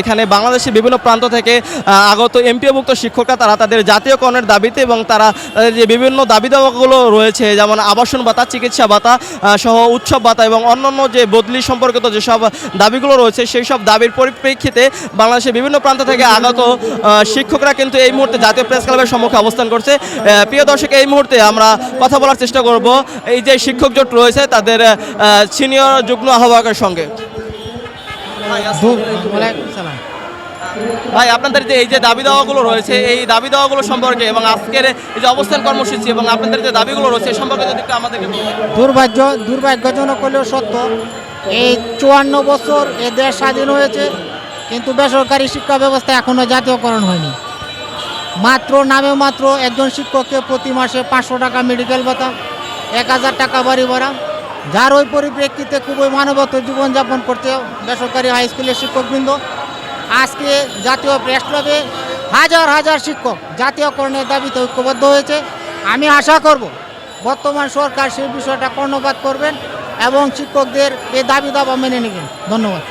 এখানে বাংলাদেশের বিভিন্ন প্রান্ত থেকে আগত এমপিওভুক্ত শিক্ষকরা, তারা তাদের জাতীয়করণের দাবিতে এবং তারা যে বিভিন্ন দাবি দাওয়াগুলো রয়েছে, যেমন আবাসন ভাতা, চিকিৎসা ভাতা সহ উৎসব ভাতা এবং অন্যান্য যে বদলি সম্পর্কিত যেসব দাবিগুলো রয়েছে, সেই সব দাবির পরিপ্রেক্ষিতে বাংলাদেশের বিভিন্ন প্রান্ত থেকে আগত শিক্ষকরা কিন্তু এই মুহূর্তে জাতীয় প্রেস ক্লাবের সম্মুখে অবস্থান করছে। প্রিয় দর্শক, এই মুহূর্তে আমরা কথা বলার চেষ্টা করব। এই যে শিক্ষক জোট রয়েছে, তাদের সিনিয়র যুগ্ম আহ্বায়কের সঙ্গে। ভাই আপনাদের যে এই যে দাবি দাওয়াগুলো রয়েছে এই দাবি দাওয়াগুলো সম্পর্কে এবং আজকের এই যে অবস্থান কর্মসূচি এবং আপনাদের যে দাবিগুলো রয়েছে সম্পর্কে যদি একটু আমাদেরকে দুর্ভাগ্য দুর্ভাগ্যজনক হলেও সত্য এই চুয়ান্ন বছর এ দেশ স্বাধীন হয়েছে কিন্তু বেসরকারি শিক্ষা ব্যবস্থা এখনও জাতীয়করণ হয়নি। মাত্র নামে মাত্র একজন শিক্ষককে প্রতি মাসে পাঁচশো টাকা মেডিকেল ভাতা এক হাজার টাকা বাড়ি ভাড়া যার ওই পরিপ্রেক্ষিতে খুবই মানবত জীবনযাপন করতে বেসরকারি হাই স্কুলের শিক্ষকবৃন্দ। আজকে জাতীয় প্রেস ক্লাবে হাজার হাজার শিক্ষক জাতীয়করণের দাবিতে ঐক্যবদ্ধ হয়েছে। আমি আশা করব বর্তমান সরকার সেই বিষয়টা কর্ণপাত করবেন এবং শিক্ষকদের এই দাবি দাবা মেনে নেবেন। ধন্যবাদ।